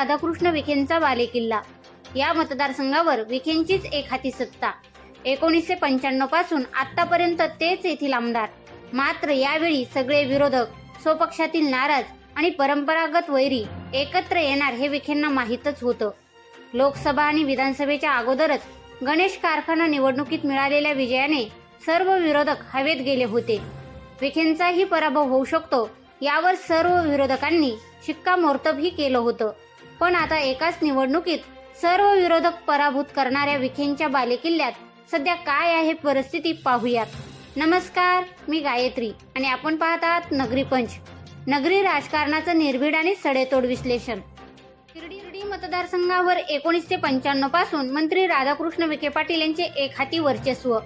राधाकृष्ण विखेंचा बालेकिल्ला. या मतदारसंघावर विखेंचीच एक हाती सत्ता. एकोणीसशे पंच्याण्णवपासून आतापर्यंत तेच येथील आमदार. मात्र यावेळी सगळे विरोधक स्वपक्षातील नाराज आणि परंपरागत वैरी एकत्र येणार हे विखेंना माहीतच होतं. लोकसभा आणि विधानसभेच्या अगोदरच गणेश कारखाना निवडणुकीत मिळालेल्या विजयाने सर्व विरोधक हवेत गेले होते. विखेंचाही पराभव होऊ शकतो यावर सर्व विरोधकांनी शिक्कामोर्तबही केलं होतं. पण आता एकाच निवडणुकीत सर्व विरोधक पराभूत करणाऱ्या विखेंच्या बालेकिल्ल्यात सध्या काय आहे परिस्थिती पाहूयात. नमस्कार मी गायत्री आणि आपण पाहत आहात नगरी पंच. नगरी राजकारणाचं निर्भीड आणि सडेतोड विश्लेषण. शिर्डी मतदारसंघावर एकोणीसशे पंच्याण्णवपासून मंत्री राधाकृष्ण विखे पाटील यांचे एक हाती वर्चस्व.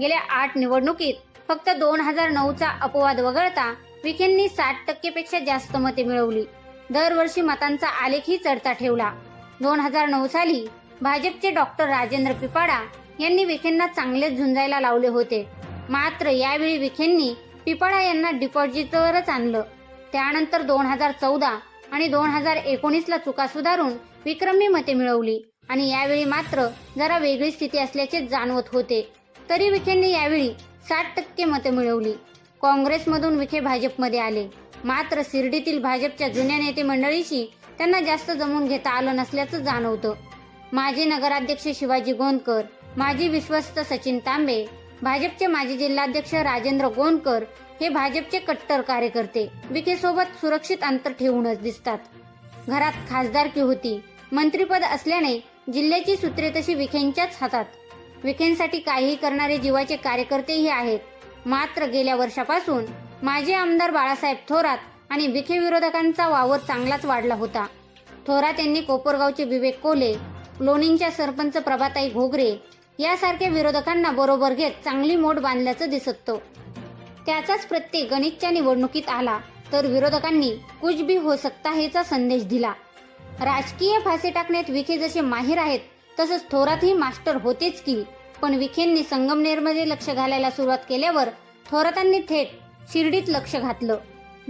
गेल्या आठ निवडणुकीत फक्त दोन हजार नऊचा अपवाद वगळता विखेंनी साठ टक्केपेक्षा जास्त मते मिळवली. दरवर्षी मतांचा आलेखही चढता ठेवला. दोन हजार नऊ साली भाजपचे डॉक्टर राजेंद्र पिपाडा यांनी विखेंना चांगलेच झुंजायला लावले होते. मात्र यावेळी विखेंनी पिपाडा यांना डिपॉझिटवरच आणलं. त्यानंतर दोन हजार चौदा आणि दोन हजार एकोणीसला चुका सुधारून विक्रमी मते मिळवली आणि यावेळी मात्र जरा वेगळी स्थिती असल्याचे जाणवत होते. तरी विखेंनी यावेळी साठ टक्के मते मिळवली. काँग्रेसमधून विखे भाजपमध्ये आले. मात्र शिर्डीतील भाजपच्या जुन्या नेते मंडळीशी त्यांना जास्त जमून घेता आलं नसल्याचं जाणवतं. माजी नगराध्यक्ष शिवाजी गोंदकर माजी विश्वस्त सचिन तांबे भाजपचे माजी जिल्हाध्यक्ष राजेंद्र गोंदकर हे भाजपचे कट्टर कार्यकर्ते. विखे सोबत सुरक्षित अंतर ठेवूनच दिसतात. घरात खासदारकी होती? मंत्रीपद असल्याने जिल्ह्याची सूत्रे तशी विखेंच्याच हातात. विखेंसाठी काहीही करणारे जीवाचे कार्यकर्तेही आहेत. मात्र गेल्या वर्षापासून माजी आमदार बाळासाहेब थोरात आणि विखे विरोधकांचा वावर चांगलाच वाढला होता. थोरात यांनी कोपरगावचे विवेक कोले लोणींच्या सरपंच प्रभाताई घोगरे यासारख्या विरोधकांना बरोबर घेत चांगली मोड बांधल्याचं दिसतो त्याचाच प्रत्यय गणितच्या निवडणुकीत आला तर विरोधकांनी कुछ भी हो सकता हेचा संदेश दिला. राजकीय फासे टाकण्यात विखे जसे माहीर आहेत तसंच थोरातही मास्टर होतेच की पण विखेंनी संगमनेरमध्ये लक्ष घालायला सुरुवात केल्यावर थोरातांनी थेट शिर्डीत लक्ष घातलं.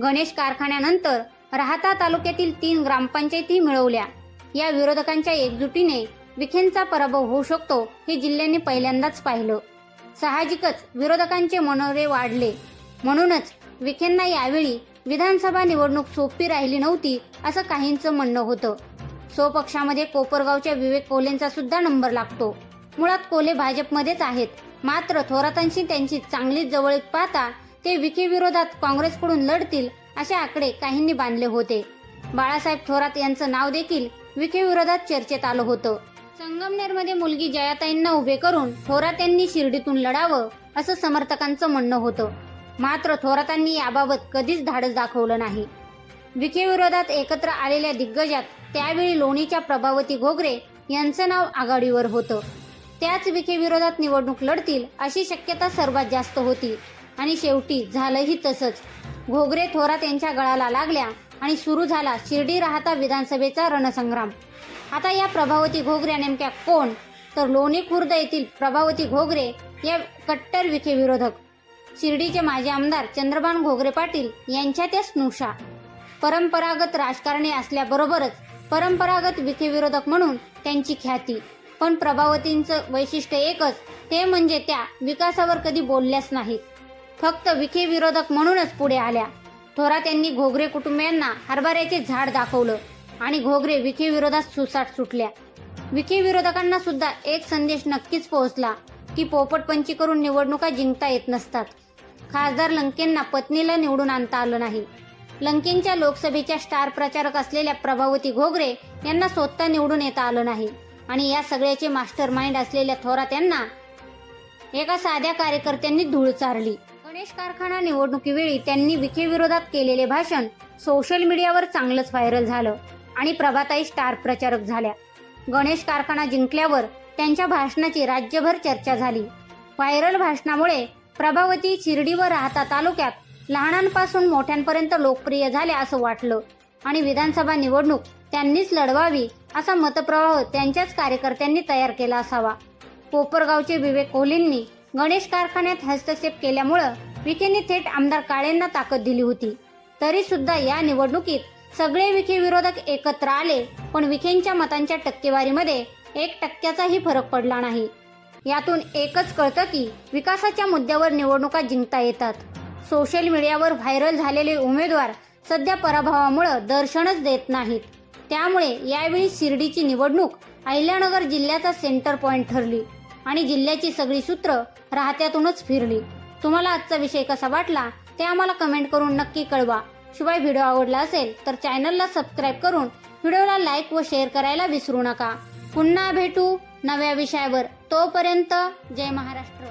गणेश कारखान्यानंतर राहता तालुक्यातील तीन ग्रामपंचायती मिळवल्या. या विरोधकांच्या एकजुटीने विखेंचा पराभव होऊ शकतो हे जिल्ह्याने पहिल्यांदाच पाहिलं. साहजिकच विरोधकांचे मनोरे वाढले. म्हणूनच विखेंना यावेळी विधानसभा निवडणूक सोपी राहिली नव्हती असं काहींचं म्हणणं होतं. स्वपक्षामध्ये कोपरगावच्या विवेक कोलेंचा सुद्धा नंबर लागतो. मुळात कोले भाजपमध्येच आहेत. मात्र थोरातांशी त्यांची चांगलीच जवळीक पाहता ते विखे विरोधात काँग्रेसकडून लढतील असे आकडे काहींनी बांधले होते. बाळासाहेब थोरात यांचं नाव देखील विखे विरोधात चर्चेत आलं होतं. संगमनेरमध्ये मुलगी जयाताईंना उभे करून थोरात यांनी शिर्डीतून लढावं असं समर्थकांचं म्हणणं होतं. मात्र थोरातांनी याबाबत कधीच धाडस दाखवलं नाही. विखे विरोधात एकत्र आलेल्या दिग्गजात त्यावेळी लोणीच्या प्रभावती घोगरे यांचं नाव आघाडीवर होतं. त्याच विखे विरोधात निवडणूक लढतील अशी शक्यता सर्वात जास्त होती. आणि शेवटी झालंही तसंच. घोगरे थोरात यांच्या गळाला लागल्या आणि सुरू झाला शिर्डी राहता विधानसभेचा रणसंग्राम. आता या प्रभावती घोगऱ्या नेमक्या कोण? तर लोणी खुर्द येथील प्रभावती घोगरे या कट्टर विखे विरोधक. शिर्डीचे माजी आमदार चंद्रबान घोगरे पाटील यांच्या त्या स्नुषा. परंपरागत राजकारणी असल्याबरोबरच परंपरागत विखे विरोधक म्हणून त्यांची ख्याती. पण प्रभावतींचं वैशिष्ट्य एकच ते म्हणजे त्या विकासावर कधी बोलल्याच नाहीत. फक्त विखे विरोधक म्हणूनच पुढे आल्या. थोरात यांनी घोगरे कुटुंबियांना हरभऱ्याचे झाड दाखवलं आणि घोगरे विखे विरोधात सुसाट सुटल्या. विखे विरोधकांना सुद्धा एक संदेश नक्कीच पोहोचला की पोपटपंची करून निवडणुका जिंकता येत नसतात. खासदार लंकेंना पत्नीला निवडून आणता आलं नाही. लंकेंच्या लोकसभेच्या स्टार प्रचारक असलेल्या प्रभावती घोगरे यांना स्वतः निवडून येता आलं नाही आणि या सगळ्याचे मास्टर माइंड असलेल्या थोरात यांना एका साध्या कार्यकर्त्यांनी धूळ चारली. गणेश कारखाना निवडणुकीवेळी त्यांनी विखे विरोधात केलेले भाषण सोशल मीडियावर चांगलंच व्हायरल झालं आणि प्रभाताई स्टार प्रचारक झाल्या. गणेश कारखाना जिंकल्यावर त्यांच्या भाषणाची राज्यभर चर्चा झाली. व्हायरल भाषणामुळे प्रभावती शिर्डी व राहता तालुक्यात लहानांपासून मोठ्यांपर्यंत लोकप्रिय झाल्या असं वाटलं आणि विधानसभा निवडणूक त्यांनीच लढवावी असा मतप्रवाह त्यांच्याच कार्यकर्त्यांनी तयार केला असावा. कोपरगावचे विवेक कोहलींनी गणेश कारखान्यात हस्तक्षेप केल्यामुळं विखेंनी थेट आमदार काळेंना ताकद दिली होती. तरी सुद्धा या निवडणुकीत सगळे विखे विरोधक एकत्र आले पण विखेंच्या मतांच्या टक्केवारीमध्ये एक टक्क्याचाही फरक पडला नाही. यातून एकच कळतं की विकासाच्या मुद्द्यावर निवडणुका जिंकता येतात. सोशल मीडियावर व्हायरल झालेले उमेदवार सध्या पराभवामुळं दर्शनच देत नाहीत. त्यामुळे यावेळी शिर्डीची निवडणूक अहिल्यानगर जिल्ह्याचा सेंटर पॉइंट ठरली आणि जिल्ह्याची सगळी सूत्र राहत्यातूनच फिरली. तुम्हाला आजचा विषय कसा वाटला ते आम्हाला कमेंट करून नक्की कळवा. शिवाय व्हिडिओ आवडला असेल तर चॅनलला सबस्क्राईब करून व्हिडिओला लाईक व शेअर करायला विसरू नका. पुन्हा भेटू नव्या विषयावर. तोपर्यंत जय महाराष्ट्र.